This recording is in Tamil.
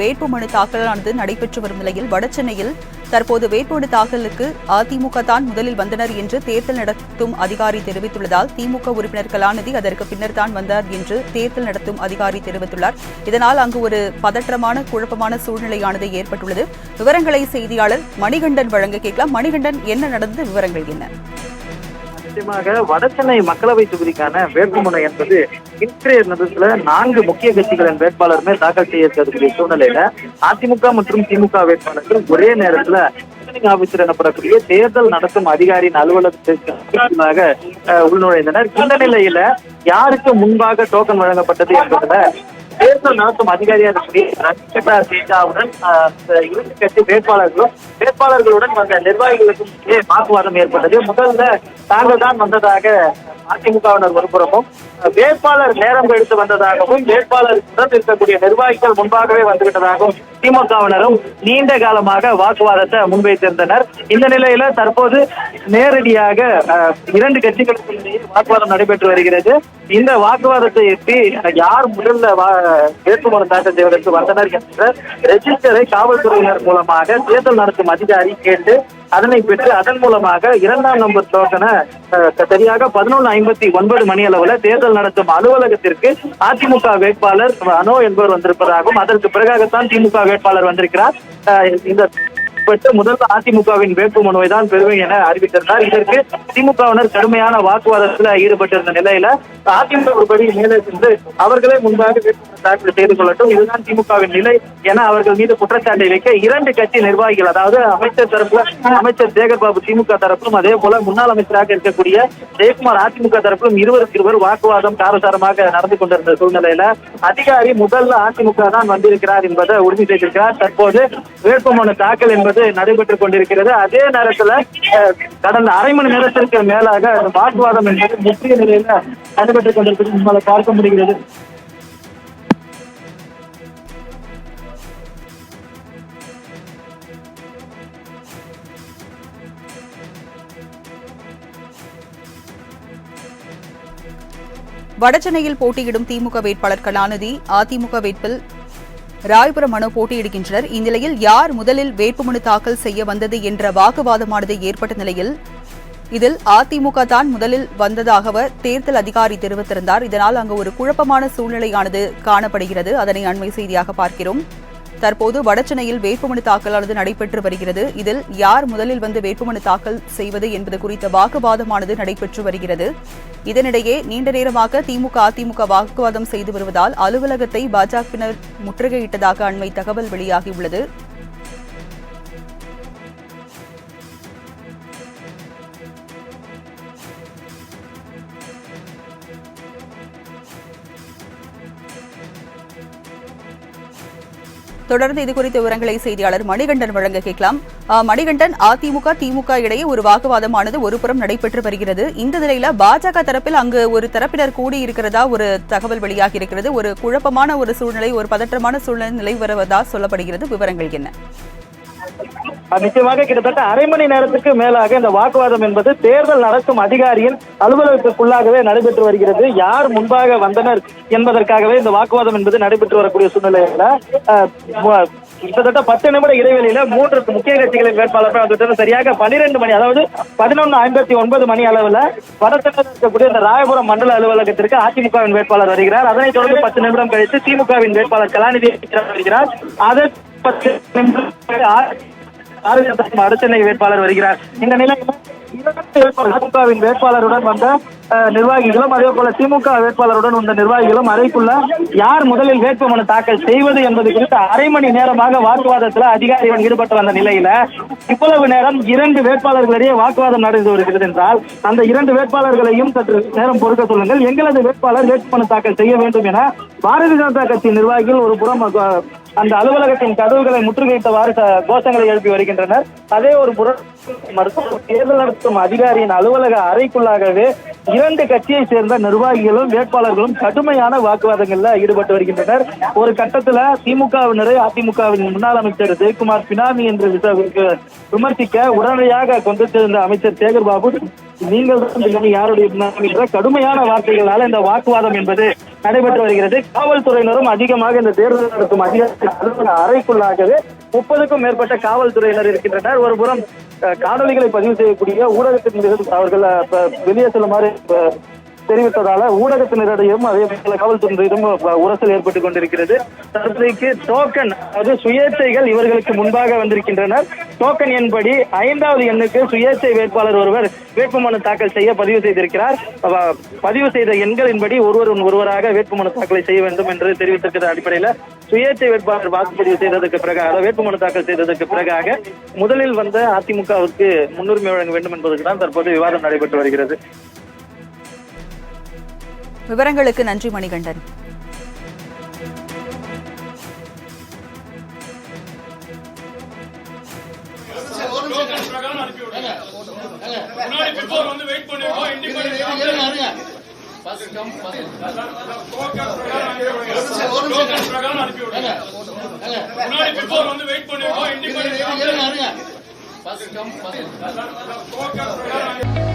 வேட்புமனு தாக்கலானது நடைபெற்று வரும் நிலையில் வடசென்னையில் தற்போது வேட்புமனு தாக்கலுக்கு அதிமுக தான் முதலில் வந்தனர் என்று தேர்தல் நடத்தும் அதிகாரி தெரிவித்துள்ளதால் திமுக உறுப்பினர் கலாநிதி அதற்கு பின்னர் தான் வந்தார் என்று தேர்தல் நடத்தும் அதிகாரி தெரிவித்துள்ளார். இதனால் அங்கு ஒரு பதற்றமான குழப்பமான சூழ்நிலையானது ஏற்பட்டுள்ளது. விவரங்களை செய்தியாளர் மணிகண்டன் வழங்க கேட்கலாம். மணிகண்டன் என்ன நடந்தது? விவரங்கள் என்ன? நிச்சயமாக வடசென்னை மக்களவை தொகுதிக்கான வேட்புமனு என்பது இன்றைய நிமிடத்துல நான்கு முக்கிய கட்சிகளின் வேட்பாளருமே தாக்கல் செய்ய இருக்கக்கூடிய சூழ்நிலையில அதிமுக மற்றும் திமுக வேட்பாளர்கள் ஒரே நேரத்துல ரிட்டர்னிங் ஆபீசர் எனப்படக்கூடிய தேர்தல் நடத்தும் அதிகாரியின் அலுவலகத்திற்கு உள்நுழைந்தனர். இந்த நிலையில யாருக்கு முன்பாக டோக்கன் வழங்கப்பட்டது என்பதுல தேர்தல் நடத்தும் அதிகாரியான ஸ்ரீ ரஞ்சிதா சேஜாவுடன் அஹ், இரண்டு கட்சி வேட்பாளர்களும் வேட்பாளர்களுடன் வந்த நிர்வாகிகளுக்கும் இடையே வாக்குவாதம் ஏற்பட்டது. முதல்ல தாங்கள் தான் வந்ததாக அதிமுகவினர் ஒருபுறமும் வேட்பாளர் நேரம் எடுத்து வந்ததாகவும் வேட்பாளர் உடன் இருக்கக்கூடிய நிர்வாகிகள் முன்பாகவே வந்துவிட்டதாகவும் திமுகவினரும் நீண்ட காலமாக வாக்குவாதத்தை முன்வைத்திருந்தனர். இந்த நிலையில தற்போது நேரடியாக அஹ், இரண்டு கட்சிகளுக்கு வாக்குவாதம் நடைபெற்று வருகிறது. இந்த வாக்குவாதத்தை எட்டி யார் முதல்ல வேட்புமனு தாக்கல் செய்வதற்கு வந்தனர் என்ற ரெஜிஸ்டரை காவல்துறையினர் மூலமாக தேர்தல் நடத்தும் அதிகாரி கேட்டு அதனை பெற்று அதன் மூலமாக இரண்டாம் நம்பர் டோக்கனை அஹ், சரியாக பதினொன்று ஐம்பத்தி ஒன்பது மணி அளவுல தேர்தல் நடத்தும் அலுவலகத்திற்கு அதிமுக வேட்பாளர் அனோ என்பவர் வந்திருப்பதாகவும் அதற்கு பிறகாகத்தான் திமுக வேட்பாளர் வந்திருக்கிறார். அஹ், இந்த பெற்று முதல் அதிமுகவின் வேட்பு மனுவை தான் பெறுவேன் என அறிவித்திருந்தார். இதற்கு திமுகவினர் கடுமையான வாக்குவாதத்தில் ஈடுபட்டிருந்த நிலையில அதிமுக ஒரு மேலே சென்று அவர்களே முன்பாக வேட்புமனு தாக்கல் செய்து கொள்ளட்டும். இதுதான் திமுகவின் நிலை என அவர்கள் மீது குற்றச்சாட்டை வைக்க இரண்டு கட்சி நிர்வாகிகள் அதாவது அமைச்சர் தரப்புல அமைச்சர் சேகர் திமுக தரப்பிலும் அதே போல முன்னாள் அமைச்சராக இருக்கக்கூடிய ஜெயக்குமார் அதிமுக தரப்பிலும் இருவருக்கு இருவர் வாக்குவாதம் காரசாரமாக நடந்து கொண்டிருந்த சூழ்நிலையில அதிகாரி முதல்ல அதிமுக தான் வந்திருக்கிறார் என்பதை உறுதி செய்திருக்கிறார். தற்போது வேட்புமனு தாக்கல் என்பது நடைபெற்றுக் கொண்டிருக்கிறது. அதே நேரத்துல கடந்த அரை மணி நேரத்திற்கு மேலாக அந்த வாக்குவாதம் என்பது முக்கிய நிலையில நடைபெற்றுக் கொண்டிருப்பது நம்மளால பார்க்க முடிகிறது. வடசென்னையில் போட்டியிடும் திமுக வேட்பாளர் கலாநிதி அதிமுக வேட்பில் ராயபுரம் மனு போட்டியிடுகின்றனர். இந்நிலையில் யார் முதலில் வேட்புமனு தாக்கல் செய்ய வந்தது என்ற வாக்குவாதமானது ஏற்பட்ட நிலையில் இதில் அதிமுக தான் முதலில் வந்ததாக தேர்தல் அதிகாரி தெரிவித்திருந்தார். இதனால் அங்கு ஒரு குழப்பமான சூழ்நிலையானது காணப்படுகிறது. அதனை அண்மை செய்தியாக பார்க்கிறோம். தற்போது வடசென்னையில் வேட்புமனு தாக்கலானது நடைபெற்று வருகிறது. இதில் யார் முதலில் வந்து வேட்புமனு தாக்கல் செய்வது என்பது குறித்த வாக்குவாதமானது நடைபெற்று வருகிறது. இதனிடையே நீண்ட நேரமாக திமுக அதிமுக வாக்குவாதம் செய்து வருவதால் அலுவலகத்தை பாஜகவினர் முற்றுகையிட்டதாக அண்மை தகவல் வெளியாகியுள்ளது. தொடர்ந்து இது குறித்த விவரங்களை செய்தியாளர் மணிகண்டன் வழங்க கேட்கலாம். மணிகண்டன் அதிமுக திமுக இடையே ஒரு வாக்குவாதமானது ஒருபுறம் நடைபெற்று வருகிறது. இந்த நிலையில பாஜக தரப்பில் அங்கு ஒரு தரப்பினர் கூடி இருக்கிறதா ஒரு தகவல் வெளியாகி இருக்கிறது. ஒரு குழப்பமான ஒரு சூழ்நிலை ஒரு பதற்றமான சூழ்நிலை நிலை வருவதா சொல்லப்படுகிறது. விவரங்கள் என்ன? நிச்சயமாக கிட்டத்தட்ட அரை மணி நேரத்துக்கு மேலாக இந்த வாக்குவாதம் என்பது தேர்தல் நடத்தும் அதிகாரியின் அலுவலகத்துக்குள்ளாகவே நடைபெற்று வருகிறது. யார் முன்பாக வந்தனர் என்பதற்காகவே இந்த வாக்குவாதம் என்பது நடைபெற்று வரக்கூடிய சூழ்நிலையில கிட்டத்தட்ட பத்து நிமிட இடைவெளியில மூன்று முக்கிய கட்சிகளின் வேட்பாளர்கள் வந்துட்டு சரியாக பனிரெண்டு மணி அதாவது பதினொன்று ஐம்பத்தி ஒன்பது மணி அளவுல வடசென்னையில் இருக்கக்கூடிய இந்த ராயபுரம் மண்டல அலுவலகத்திற்கு அதிமுகவின் வேட்பாளர் வருகிறார். அதனைத் தொடர்ந்து பத்து நிமிடம் கழித்து திமுகவின் வேட்பாளர் கலாநிதி வருகிறார். அதற்கு பத்து நிமிடம் பாரதிய ஜனதா வடசென்னை வேட்பாளர் வருகிறார். இந்த நிலையில் அதிமுகவின் வேட்பாளருடன் வந்த நிர்வாகிகளும் அதே போல திமுக வேட்பாளருடன் வந்த நிர்வாகிகளும் அறைக்குள்ள யார் முதலில் வேட்புமனு தாக்கல் செய்வது என்பது குறித்து அரை மணி நேரமாக வாக்குவாதத்தில் அதிகாரிகள் ஈடுபட்டு வந்த நிலையில இவ்வளவு நேரம் இரண்டு வேட்பாளர்களிடையே வாக்குவாதம் நடந்து வருகிறது என்றால் அந்த இரண்டு வேட்பாளர்களையும் சற்று நேரம் பொறுக்க சொல்லுங்கள். எங்களது வேட்பாளர் வேட்புமனு தாக்கல் செய்ய வேண்டும் என பாரதிய ஜனதா கட்சி நிர்வாகிகள் ஒரு புறம் அந்த அலுவலகத்தின் கதவுகளை முற்றுகையிட்டவாறு கோஷங்களை எழுப்பி வருகின்றனர். அதே ஒரு மருத்துவ தேர்தல் நடத்தும் அதிகாரியின் அலுவலக அறைக்குள்ளாகவே இரண்டு கட்சியை சேர்ந்த நிர்வாகிகளும் வேட்பாளர்களும் கடுமையான வாக்குவாதங்கள்ல ஈடுபட்டு வருகின்றனர். ஒரு கட்டத்துல திமுகவினரை அதிமுகவின் முன்னாள் அமைச்சர் ஜெயக்குமார் பினாமி என்று விமர்சிக்க உடனடியாக கொண்டு சேர்ந்த அமைச்சர் சேகர் பாபு நீங்கள் தான் யாருடைய கடுமையான வார்த்தைகளால இந்த வாக்குவாதம் என்பது நடைபெற்று வருகிறது. காவல்துறையினரும் அதிகமாக இந்த தேர்தல் நடத்தும் அதிகாரி அறைக்குள்ளாகவே முப்பதுக்கும் மேற்பட்ட காவல்துறையினர் இருக்கின்றனர். ஒரு புறம் காணொலிகளை பதிவு செய்யக்கூடிய ஊடகத்தின் அவர்கள் வெளியே செல்லுமாறு தெரிவித்ததால ஊடகத்தினரிடையும் அதே போல காவல்துறையிடம் உரசல் ஏற்பட்டுக் கொண்டிருக்கிறது. தற்போதைக்கு டோக்கன் அதாவது சுயேட்சைகள் இவர்களுக்கு முன்பாக வந்திருக்கின்றனர். டோக்கன் எண்படி ஐந்தாவது எண்ணுக்கு சுயேட்சை வேட்பாளர் ஒருவர் வேட்புமனு தாக்கல் செய்ய பதிவு செய்திருக்கிறார். பதிவு செய்த எண்களின்படி ஒருவர் ஒருவராக வேட்புமனு தாக்கலை செய்ய வேண்டும் என்று தெரிவித்திருக்கிற அடிப்படையில் சுயேட்சை வேட்பாளர் வாக்குப்பதிவு செய்ததற்கு பிறகு வேட்புமனு தாக்கல் செய்ததற்கு பிறகாக முதலில் வந்த அதிமுகவுக்கு முன்னுரிமை வழங்க வேண்டும் என்பதற்கு தான் தற்போது விவாதம் நடைபெற்று வருகிறது. விவரங்களுக்கு நன்றி மணிகண்டன். வந்து வெயிட் பண்ணிருக்கோம்